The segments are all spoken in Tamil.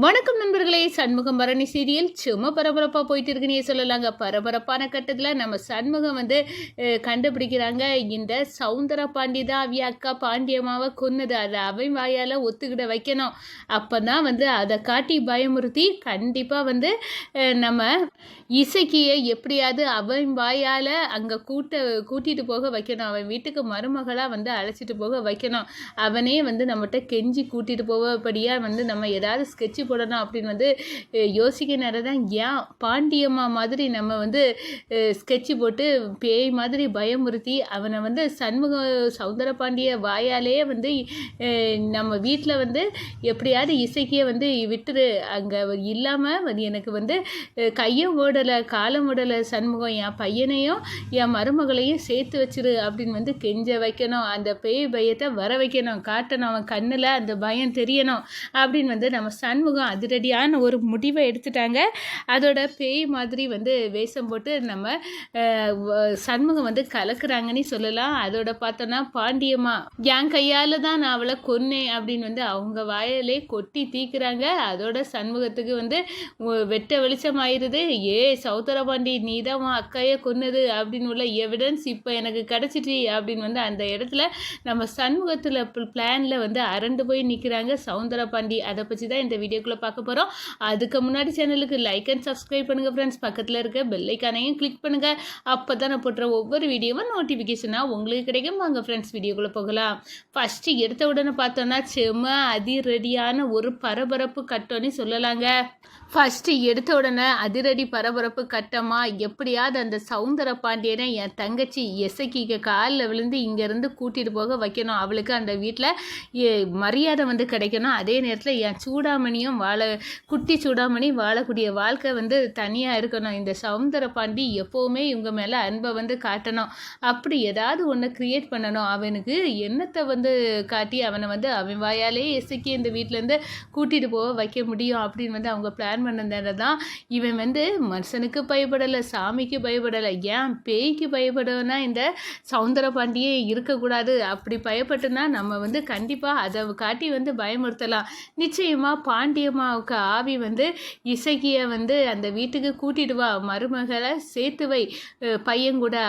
வணக்கம் நண்பர்களே சண்முகம் பரணி சீரியல். சும்மா பரபரப்பாக போயிட்டு இருக்குன்னே சொல்லலாங்க. பரபரப்பான கட்டத்தில் நம்ம சண்முகம் வந்து கண்டுபிடிக்கிறாங்க. இந்த சவுந்தர பாண்டி தான் அவிய அக்கா பாண்டியம்மாவை கொன்னது. அதை அவன் வாயால் ஒத்துக்கிட வைக்கணும். அப்போ தான் வந்து அதை காட்டி பயமுறுத்தி கண்டிப்பாக வந்து நம்ம இசைக்கியை எப்படியாவது அவன் வாயால் அங்கே கூட்ட கூட்டிகிட்டு போக வைக்கணும். அவன் வீட்டுக்கு மருமகளாக வந்து அழைச்சிட்டு போக வைக்கணும். அவனே வந்து நம்மகிட்ட கெஞ்சி கூட்டிகிட்டு போகபடியாக வந்து நம்ம ஏதாவது ஸ்கெட்ச் போடணும் அப்படின்னு வந்து அஹ், யோசிக்க நேரம் தான் ஏன் பாண்டியம்மா மாதிரி நம்ம வந்து ஸ்கெட்சு போட்டு பேய் மாதிரி பயமுறுத்தி அவனை வந்து சண்முக சவுந்தர பாண்டிய வாயாலே வந்து நம்ம வீட்டில் வந்து எப்படியாவது இசைக்கிய வந்து விட்டுரு. அங்கே இல்லாமல் அது எனக்கு வந்து கையும் ஓடலை காலம் ஓடலை சண்முகம் என் பையனையும் என் மருமகளையும் சேர்த்து வச்சிரு அப்படின்னு வந்து கெஞ்ச வைக்கணும். அந்த பேய் பயத்தை வர வைக்கணும். காட்டணும். அவன் கண்ணில் அந்த பயம் தெரியணும் அப்படின்னு வந்து நம்ம சண்முகம் அதிரடியான ஒரு முடிவை எடுத்துட்டாங்க. அதோட பேய் மாதிரி வந்து வேஷம் போட்டு நம்ம சண்முகம் வந்து கலக்குறாங்கன்னு சொல்லலாம். அதோட பார்த்தோன்னா பாண்டியம்மா என் கையால் தான் நான் அவளை கொன்னேன் அப்படின்னு வந்து அவங்க வாயிலே கொட்டி தீக்குறாங்க. அதோட சண்முகத்துக்கு வந்து வெட்ட வெளிச்சம் ஆயிடுது ஏ சௌத்தரபாண்டி நீ தான் உன் அக்கையை கொன்னது அப்படின்னு உள்ள எவிடன்ஸ் இப்போ எனக்கு கிடச்சிட்டு அப்படின்னு வந்து அந்த இடத்துல நம்ம சண்முகத்தில் பிளானில் வந்து அரண்டு போய் நிற்கிறாங்க சௌந்தர பாண்டி அதை பற்றி தான் இந்த வீடியோ வீடியோக்குள்ளே பார்க்க போகிறோம் அதுக்கு முன்னாடி சேனலுக்கு லைக் அண்ட் சப்ஸ்கிரைப் பண்ணுங்கள் ஃப்ரெண்ட்ஸ் பக்கத்தில் இருக்க பெல்லைக்கானையும் கிளிக் பண்ணுங்கள் அப்போ தான் நான் போட்டுற ஒவ்வொரு வீடியோவும் நோட்டிஃபிகேஷனாக உங்களுக்கு கிடைக்கும். வாங்க ஃப்ரெண்ட்ஸ் வீடியோக்குள்ளே போகலாம். ஃபஸ்ட்டு எடுத்த உடனே பார்த்தோன்னா செம்ம அதிரடியான ஒரு பரபரப்பு கட்டோன்னு சொல்லலாங்க. ஃபஸ்ட்டு எடுத்த உடனே அதிரடி பரபரப்பு கட்டமா எப்படியாவது அந்த சவுந்தர பாண்டியனை என் தங்கச்சி எசக்கிக்கு காலில் விழுந்து இங்கேருந்து கூட்டிகிட்டு போக வைக்கணும். அவளுக்கு அந்த வீட்டில் மரியாதை வந்து கிடைக்கணும். அதே நேரத்தில் என் சூடாமணி சூடாமணியும் வாழ குட்டி சூடாமணி வாழக்கூடிய வாழ்க்கை வந்து தனியாக இருக்கணும். இந்த சவுந்தர பாண்டி எப்போவுமே இவங்க மேலே அன்பை வந்து காட்டணும். அப்படி ஏதாவது ஒன்று க்ரியேட் பண்ணணும். அவனுக்கு எண்ணத்தை வந்து காட்டி அவனை வந்து அவன் வாயாலே இசைக்கி இந்த வீட்டிலேருந்து கூட்டிகிட்டு போக வைக்க முடியும் அப்படின்னு வந்து அவங்க பிளான் பண்ணதால தான் இவன் வந்து மனுஷனுக்கு பயப்படலை சாமிக்கு பயப்படலை. ஏன் பேய்க்கு பயப்படனா இந்த சவுந்தர பாண்டியே இருக்கக்கூடாது? அப்படி பயப்பட்டுனா நம்ம வந்து கண்டிப்பாக அதை காட்டி வந்து பயமுறுத்தலாம். நிச்சயமாக பாண்டி பாண்டியம்மாவுக்கு ஆவி வந்து இசகியை வந்து அந்த வீட்டுக்கு கூட்டிட்டு வா மருமகளை சேர்த்து வை அஹ்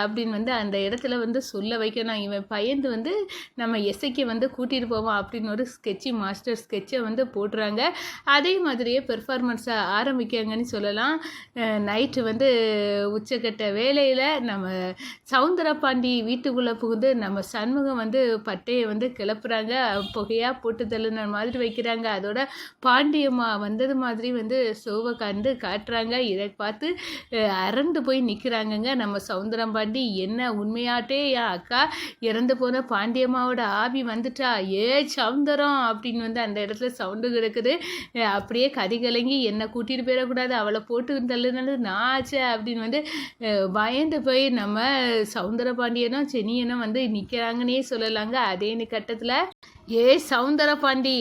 அப்படின்னு வந்து அந்த இடத்துல வந்து சொல்ல வைக்கணும். இவன் பயந்து வந்து நம்ம இசைக்கு வந்து கூட்டிகிட்டு போவான் அப்படின்னு ஒரு ஸ்கெட்சி மாஸ்டர் ஸ்கெட்சை வந்து போடுறாங்க. அதே மாதிரியே பெர்ஃபார்மன்ஸை ஆரம்பிக்காங்கன்னு சொல்லலாம். நைட்டு வந்து உச்சக்கட்ட வேலையில் நம்ம சவுந்தர பாண்டி வீட்டுக்குள்ளே புகுந்து நம்ம சண்முகம் வந்து பட்டையை வந்து கிளப்புறாங்க. புகையாக போட்டு தள்ளுன மாதிரி வைக்கிறாங்க. அதோட பாண்டி பாண்டியம்மா வந்தது மாதிரி வந்து சோவை கண்டு காட்டுறாங்க. இதை பார்த்து அறந்து அரண்டு போய் நிற்கிறாங்கங்க நம்ம சவுந்தரம் பாண்டி என்ன உண்மையாட்டே என் அக்கா? இறந்து போன பாண்டியம்மாவோட ஆவி வந்துட்டா? ஏ சவுந்தரம்! அப்படின்னு வந்து அந்த இடத்துல சவுண்டு கிடக்குது. அப்படியே கதி கலங்கி என்னை கூட்டிகிட்டு போயிடக்கூடாது. அவளை போட்டு தள்ளுனது நான் ஆச்சே! அப்படின்னு வந்து பயந்து போய் நம்ம சவுந்தர பாண்டியனும் சென்னியனும் வந்து நிற்கிறாங்கன்னே சொல்லலாங்க. அதே கட்டத்தில் ஏ சவுந்தர பாண்டி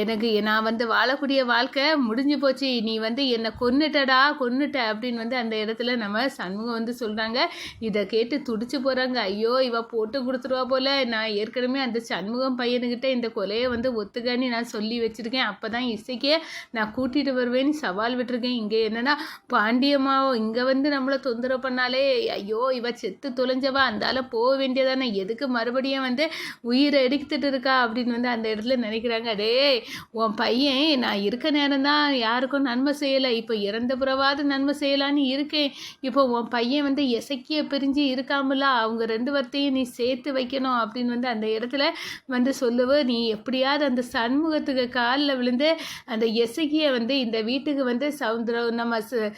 எனக்கு நான் வந்து வாழக்கூடிய வாழ்க்கை முடிஞ்சு போச்சு. நீ வந்து என்னை கொன்னுட்டடா கொன்னுட்ட அப்படின்னு வந்து அந்த இடத்துல நம்ம சண்முகம் வந்து சொல்கிறாங்க இதை கேட்டு துடிச்சு போகிறாங்க ஐயோ இவ போட்டு கொடுத்துருவா போல. நான் ஏற்கனவே அந்த சண்முகம் பையனுக்கிட்ட இந்த கொலையை வந்து ஒத்துக்கான்னு நான் சொல்லி வச்சுருக்கேன். அப்போ தான் இசைக்கே நான் கூட்டிகிட்டு வருவேன்னு சவால் விட்டுருக்கேன். இங்கே என்னென்னா பாண்டியம்மாவோ இங்கே வந்து நம்மளை தொந்தரவு பண்ணாலே ஐயோ இவ செத்து தொலைஞ்சவா? அந்தால போக வேண்டியதானே? எதுக்கு மறுபடியும் வந்து உயிரை எடுத்துட்டு இருக்கா அப்படின்னு வந்து அந்த இடத்துல நினைக்கிறாங்க. டேய் உன் பையன் நான் இருக்க நேரம் தான் யாருக்கும் நன்மை செய்யலை. இப்போ இறந்த பிறவாது நன்மை செய்யலான்னு இருக்கேன். இப்போ உன் பையன் வந்து எசக்கிய பிரிஞ்சு இருக்காமல அவங்க ரெண்டு வார்த்தையும் நீ சேர்த்து வைக்கணும் அப்படின்னு வந்து அந்த இடத்துல வந்து சொல்லுவ. நீ எப்படியாவது அந்த சண்முகத்துக்கு காலில் விழுந்து அந்த எசக்கிய வந்து இந்த வீட்டுக்கு வந்து சவுந்தரம் நம்ம ச-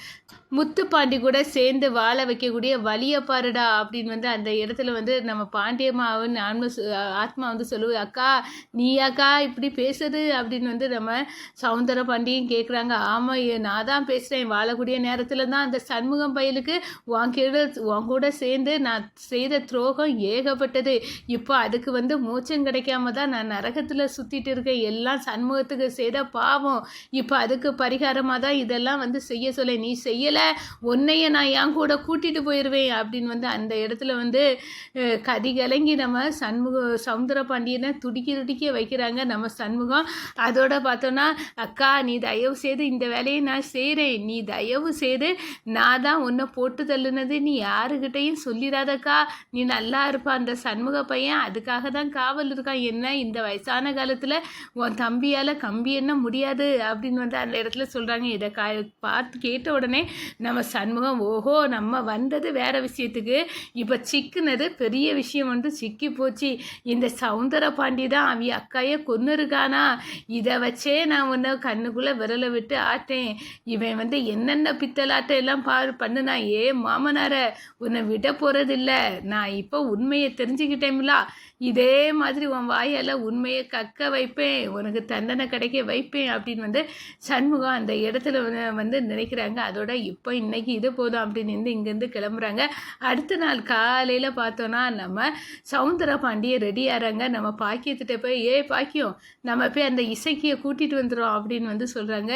முத்துப்பாண்டி கூட சேர்ந்து வாழ வைக்கக்கூடிய வழியை பாருடா அப்படின்னு வந்து அந்த இடத்துல வந்து நம்ம பாண்டியம்மாவின் ஆன்ம ஆத்மா வந்து சொல்லுவேன் அக்கா நீ அக்கா இப்படி பேசுறது அப்படின்னு வந்து நம்ம சவுந்தர பாண்டியும் கேட்குறாங்க ஆமாம் நான் தான் பேசுகிறேன் வாழக்கூடிய நேரத்தில் தான் அந்த சண்முகம் பயலுக்கு உன் கீழ உன் கூட சேர்ந்து நான் செய்த துரோகம் ஏகப்பட்டது. இப்போ அதுக்கு வந்து மூச்சம் கிடைக்காம தான் நான் நரகத்தில் சுற்றிட்டு இருக்கேன். எல்லாம் சண்முகத்துக்கு செய்த பாவம். இப்போ அதுக்கு பரிகாரமாக தான் இதெல்லாம் வந்து செய்ய சொல்ல. நீ செய்யலை உன்னைய நான் என் கூட கூட்டிகிட்டு போயிடுவேன் அப்படின்னு வந்து அந்த இடத்துல வந்து கதி கலங்கி நம்ம சண்முக சவுந்தர பாண்டியனை துடிக்க துடிக்க வைக்கிறாங்க. நம்ம சண்முகம் சண்முகம் அதோட பார்த்தோன்னா அக்கா நீ தயவு செய்து இந்த வேலையை நான் செய்கிறேன் நீ தயவு செய்து நான் தான் உன்னை போட்டு தள்ளுனது. நீ யாருக்கிட்டையும் சொல்லிடாதக்கா. நீ நல்லா இருப்பா. அந்த சண்முக பையன் அதுக்காக தான் காவல் இருக்கான். என்ன இந்த வயசான காலத்தில் உன் தம்பியால் கம்பி என்ன முடியாது அப்படின்னு வந்து அந்த இடத்துல சொல்கிறாங்க இதை கா பார்த்து கேட்ட உடனே நம்ம சண்முகம் ஓஹோ நம்ம வந்தது வேற விஷயத்துக்கு. இப்போ சிக்குனது பெரிய விஷயம் வந்து சிக்கி போச்சு. இந்த சவுந்தர பாண்டி தான் அவ அக்காயை கொன்று இருக்கானா இதை வச்சே நான் உன்னை கண்ணுக்குள்ளே விரலை விட்டு ஆட்டேன் இவன் வந்து என்னென்ன பித்தலாட்டம் எல்லாம் பாரு பண்ணுனா ஏ மாமனார உன்னை விட போகிறதில்ல நான் இப்போ உண்மையை தெரிஞ்சுக்கிட்டேன்ல இதே மாதிரி உன் வாயால் உண்மையை கக்க வைப்பேன். உனக்கு தண்டனை கிடைக்க வைப்பேன். அப்படின்னு வந்து சண்முகம் அந்த இடத்துல வந்து- வந்து நினைக்கிறாங்க. அதோட இப்போ இன்னைக்கு இது போதும் அப்படின்னு இருந்து இங்கேருந்து கிளம்புறாங்க. அடுத்த நாள் காலையில் பார்த்தோன்னா நம்ம சவுந்தர பாண்டிய ரெடி ஆகிறாங்க நம்ம பாக்கியத்திட்ட போய் ஏ பாக்கியம் நம்ம போய் அந்த இசைக்கியை கூட்டிகிட்டு வந்துடும் அப்படின்னு வந்து சொல்கிறாங்க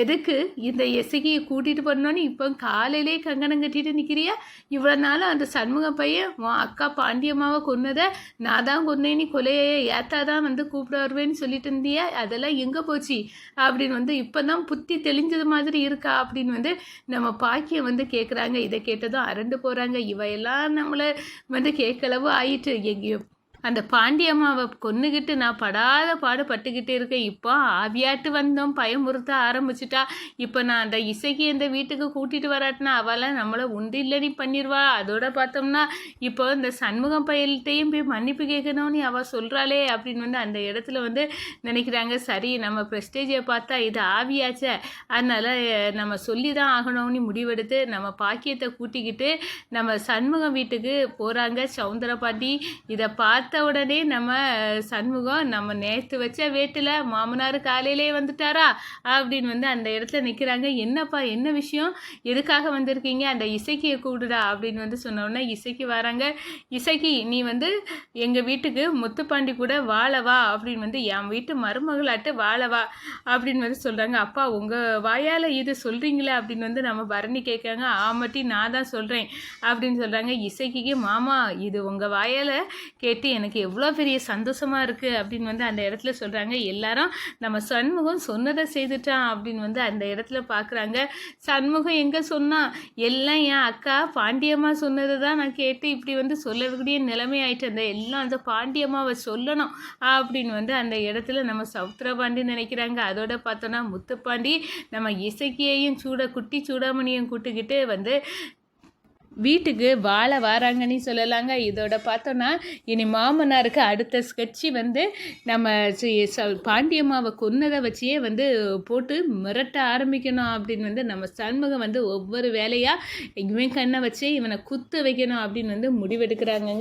எதுக்கு? இந்த இசைக்கியை கூட்டிகிட்டு பண்ணோன்னு இப்போ காலையிலே கங்கணம் கட்டிட்டு நிற்கிறியா இவ்வளோ நாளும் அந்த சண்முக பையன் உன் அக்கா பாண்டியம்மாவை கொன்னதை நான் தான் கொன்னேன் நீ கொலையை ஏத்தாதான் வந்து கூப்பிட வருவேன்னு சொல்லிட்டு இருந்தியா? அதெல்லாம் எங்கே போச்சு? அப்படின்னு வந்து இப்போ தான் புத்தி தெளிஞ்சது மாதிரி இருக்கா அப்படின்னு வந்து நம்ம பாக்கியம் வந்து கேட்குறாங்க இதை கேட்டதும் அரண்டு போகிறாங்க இவையெல்லாம் நம்மளை வந்து கேட்களவு ஆயிட்டு எங்கேயோ அந்த பாண்டியம்மாவை கொன்னுக்கிட்டு நான் படாத பாடுபட்டுக்கிட்டு இருக்கேன். இப்போ ஆவியாட்டு வந்தோம் பயமுறுத்த ஆரம்பிச்சிட்டா. இப்போ நான் அந்த இசைக்கு இந்த வீட்டுக்கு கூட்டிட்டு வராட்டினா அவளாம் நம்மளை உண்டு இல்லடி பண்ணிடுவா அதோட பார்த்தோம்னா இப்போ இந்த சண்முகம் பயல்கிட்டையும் போய் மன்னிப்பு கேட்கணும்னு அவள் சொல்கிறாளே அப்படின்னு வந்து அந்த இடத்துல வந்து நினைக்கிறாங்க. சரி நம்ம ப்ரெஸ்டேஜை பார்த்தா இது ஆவியாச்சே. அதனால் நம்ம சொல்லி தான் ஆகணும்னு முடிவெடுத்து நம்ம பாக்கியத்தை கூட்டிக்கிட்டு நம்ம சண்முகம் வீட்டுக்கு போகிறாங்க சவுந்தரபாண்டி இதை பார்த்து பார்த்த உடனே நம்ம சண்முகம் நம்ம நேற்று வச்ச வேட்டில் மாமனார் காலையிலே வந்துட்டாரா? அப்படின்னு வந்து அந்த இடத்துல நிற்கிறாங்க என்னப்பா என்ன விஷயம்? எதுக்காக வந்திருக்கீங்க? அந்த இசைக்கியை கூடுடா அப்படின்னு வந்து சொன்ன இசைக்கு வராங்க. இசைக்கு நீ வந்து எங்கள் வீட்டுக்கு முத்துப்பாண்டி கூட வாழவா அப்படின்னு வந்து என் வீட்டு மருமகளாட்டு வாழவா அப்படின்னு வந்து சொல்கிறாங்க அப்பா உங்கள் வாயால் இது சொல்கிறீங்களே அப்படின்னு வந்து நம்ம பரணி கேட்காங்க ஆமாட்டி நான் தான் சொல்கிறேன் அப்படின்னு சொல்கிறாங்க இசைக்கு மாமா இது உங்கள் வாயால் கேட்டு எனக்கு எவ்வளோ பெரிய சந்தோஷமாக இருக்குது அப்படின்னு வந்து அந்த இடத்துல சொல்கிறாங்க எல்லாரும் நம்ம சண்முகம் சொன்னதை செய்துட்டான் அப்படின்னு வந்து அந்த இடத்துல பார்க்குறாங்க சண்முகம் எங்கே சொன்னான் எல்லாம் என் அக்கா பாண்டியம்மா சொன்னதை தான் நான் கேட்டு இப்படி வந்து சொல்லக்கூடிய நிலைமை ஆயிட்டு அந்த எல்லாம் அந்த பாண்டியம்மாவை சொல்லணும் அப்படின்னு வந்து அந்த இடத்துல நம்ம சவுத்திரபாண்டி நினைக்கிறாங்க. அதோட பார்த்தோன்னா முத்துப்பாண்டி நம்ம இசைக்கியையும் சூட குட்டி சூடாமணியும் கூட்டுக்கிட்டு வந்து வீட்டுக்கு வாழ வராங்கன்னு சொல்லலாங்க. இதோட பார்த்தோன்னா இனி மாமனாருக்கு அடுத்த ஸ்கெட்சி வந்து நம்ம ச- பாண்டியம்மாவை கொன்னதை வச்சே வந்து போட்டு மிரட்ட ஆரம்பிக்கணும் அப்படின்னு வந்து நம்ம சண்முகம் வந்து ஒவ்வொரு வேலையாக இவன் கண்ணை வச்சு இவனை குத்து வைக்கணும் அப்படின்னு வந்து முடிவெடுக்கிறாங்கங்க.